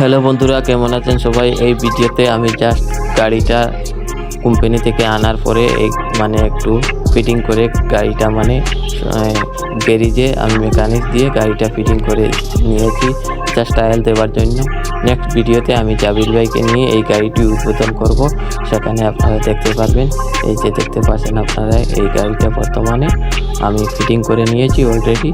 Hello বন্ধুরা, কেমন আছেন সবাই? এই ভিডিওতে আমি জাস্ট গাড়িটা কোম্পানি থেকে আনার পরে এই মানে একটু ফিটিং করে গাড়িটা মানে গ্যারিজে আমি মেকানিক দিয়ে গাড়িটা ফিটিং করে নিয়েছি জাস্ট টায়াল দেওয়ার জন্য। নেক্সট ভিডিওতে আমি জাবির ভাইকে নিয়ে এই গাড়িটি উদ্বোধন করব। সেখানে আপনারা দেখতে পারবেন। এই যে দেখতে পাচ্ছেন আপনারা, এই গাড়িটা বর্তমানে আমি ফিটিং করে নিয়েছি অলরেডি